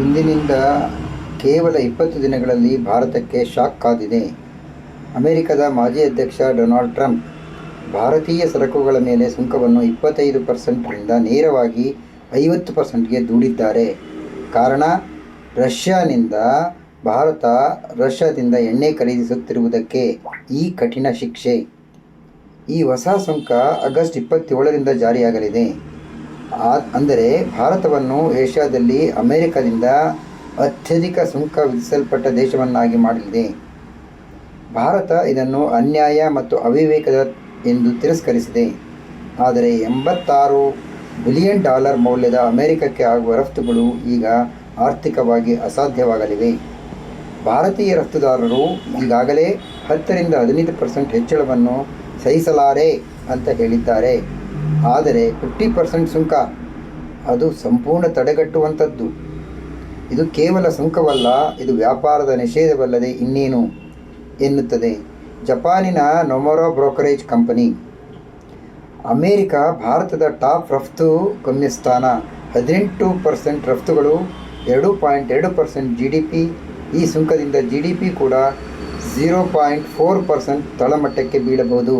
ಇಂದಿನಿಂದ ಕೇವಲ ಇಪ್ಪತ್ತು ದಿನಗಳಲ್ಲಿ ಭಾರತಕ್ಕೆ ಶಾಕ್ ಕಾದಿದೆ. ಅಮೆರಿಕದ ಮಾಜಿ ಅಧ್ಯಕ್ಷ ಡೊನಾಲ್ಡ್ ಟ್ರಂಪ್ ಭಾರತೀಯ ಸರಕುಗಳ ಮೇಲೆ ಸುಂಕವನ್ನು ಇಪ್ಪತ್ತೈದು ಪರ್ಸೆಂಟ್ರಿಂದ ನೇರವಾಗಿ ಐವತ್ತು ಪರ್ಸೆಂಟ್ಗೆ ದೂಡಿದ್ದಾರೆ. ಕಾರಣ, ರಷ್ಯಾನಿಂದ ಭಾರತ ರಷ್ಯಾದಿಂದ ಎಣ್ಣೆ ಖರೀದಿಸುತ್ತಿರುವುದಕ್ಕೆ ಈ ಕಠಿಣ ಶಿಕ್ಷೆ. ಈ ಹೊಸ ಸುಂಕ ಆಗಸ್ಟ್ ಇಪ್ಪತ್ತೇಳರಿಂದ ಜಾರಿಯಾಗಲಿದೆ. ಅಂದರೆ ಭಾರತವನ್ನು ಏಷ್ಯಾದಲ್ಲಿ ಅಮೆರಿಕದಿಂದ ಅತ್ಯಧಿಕ ಸುಂಕ ವಿಧಿಸಲ್ಪಟ್ಟ ದೇಶವನ್ನಾಗಿ ಮಾಡಲಿದೆ ಭಾರತ ಇದನ್ನು ಅನ್ಯಾಯ ಮತ್ತು ಅವಿವೇಕದ ಎಂದು ತಿರಸ್ಕರಿಸಿದೆ. ಆದರೆ ಎಂಬತ್ತಾರು ಬಿಲಿಯನ್ ಡಾಲರ್ ಮೌಲ್ಯದ ಅಮೆರಿಕಕ್ಕೆ ಆಗುವ ರಫ್ತುಗಳು ಈಗ ಆರ್ಥಿಕವಾಗಿ ಅಸಾಧ್ಯವಾಗಲಿವೆ. ಭಾರತೀಯ ರಫ್ತುದಾರರು ಈಗಾಗಲೇ ಹತ್ತರಿಂದ ಹದಿನೈದು ಪರ್ಸೆಂಟ್ ಹೆಚ್ಚಳವನ್ನು ಸಹಿಸಲಾರೆ ಅಂತ ಹೇಳಿದ್ದಾರೆ. ಆದರೆ ಫಿಫ್ಟಿ ಪರ್ಸೆಂಟ್ ಸುಂಕ, ಅದು ಸಂಪೂರ್ಣ ತಡೆಗಟ್ಟುವಂಥದ್ದು. ಇದು ಕೇವಲ ಸುಂಕವಲ್ಲ, ಇದು ವ್ಯಾಪಾರದ ನಿಷೇಧವಲ್ಲದೆ ಇನ್ನೇನು ಎನ್ನುತ್ತದೆ. ಜಪಾನಿನ ನೊಮೊರೋ ಬ್ರೋಕರೇಜ್ ಕಂಪನಿ, ಅಮೇರಿಕ, ಭಾರತದ ಟಾಪ್ ರಫ್ತು ಗಮ್ಯಸ್ಥಾನ ಹದಿನೆಂಟು ಪರ್ಸೆಂಟ್ ರಫ್ತುಗಳು, ಎರಡು ಪಾಯಿಂಟ್ ಎರಡು ಪರ್ಸೆಂಟ್ ಜಿ ಡಿ ಪಿ ಈ ಸುಂಕದಿಂದ ಜಿ ಡಿ ಪಿ ಕೂಡ ಝೀರೋ ಪಾಯಿಂಟ್ ಫೋರ್ ಪರ್ಸೆಂಟ್ ತಳಮಟ್ಟಕ್ಕೆ ಬೀಳಬಹುದು.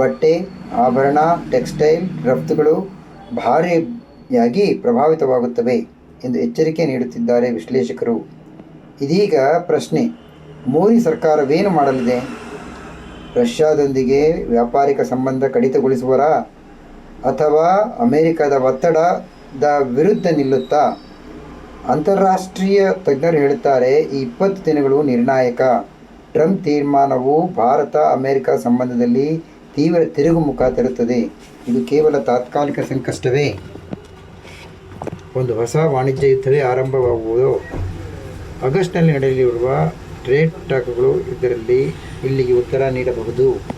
ಬಟ್ಟೆ ಆಭರಣ, ಟೆಕ್ಸ್ಟೈಲ್, ರಫ್ತುಗಳು ಭಾರಿಯಾಗಿ ಪ್ರಭಾವಿತವಾಗುತ್ತವೆ ಎಂದು ಎಚ್ಚರಿಕೆ ನೀಡುತ್ತಿದ್ದಾರೆ ವಿಶ್ಲೇಷಕರು. ಇದೀಗ ಪ್ರಶ್ನೆ, ಮೋದಿ ಸರ್ಕಾರವೇನು ಮಾಡಲಿದೆ? ರಷ್ಯಾದೊಂದಿಗೆ ವ್ಯಾಪಾರಿಕ ಸಂಬಂಧ ಕಡಿತಗೊಳಿಸುವರಾ ಅಥವಾ ಅಮೆರಿಕದ ಒತ್ತಡದ ವಿರುದ್ಧ ನಿಲ್ಲುತ್ತಾ? ಅಂತಾರಾಷ್ಟ್ರೀಯ ತಜ್ಞರು ಹೇಳುತ್ತಾರೆ, ಈ ಇಪ್ಪತ್ತು ದಿನಗಳು ನಿರ್ಣಾಯಕ. ಟ್ರಂಪ್ ತೀರ್ಮಾನವು ಭಾರತ ಅಮೆರಿಕ ಸಂಬಂಧದಲ್ಲಿ ತೀವ್ರ ತಿರುಗುಮುಖ ತರುತ್ತದೆ. ಇದು ಕೇವಲ ತಾತ್ಕಾಲಿಕ ಸಂಕಷ್ಟವೇ. ಒಂದು ಹೊಸ ವಾಣಿಜ್ಯ ಯುದ್ಧವೇ ಆರಂಭವಾಗುವುದು? ಆಗಸ್ಟ್ನಲ್ಲಿ ನಡೆಯಲಿರುವ ಟ್ರೇಡ್ ಟಾಕ್ಗಳು ಇದರಲ್ಲಿ ಇಲ್ಲಿಗೆ ಉತ್ತರ ನೀಡಬಹುದು.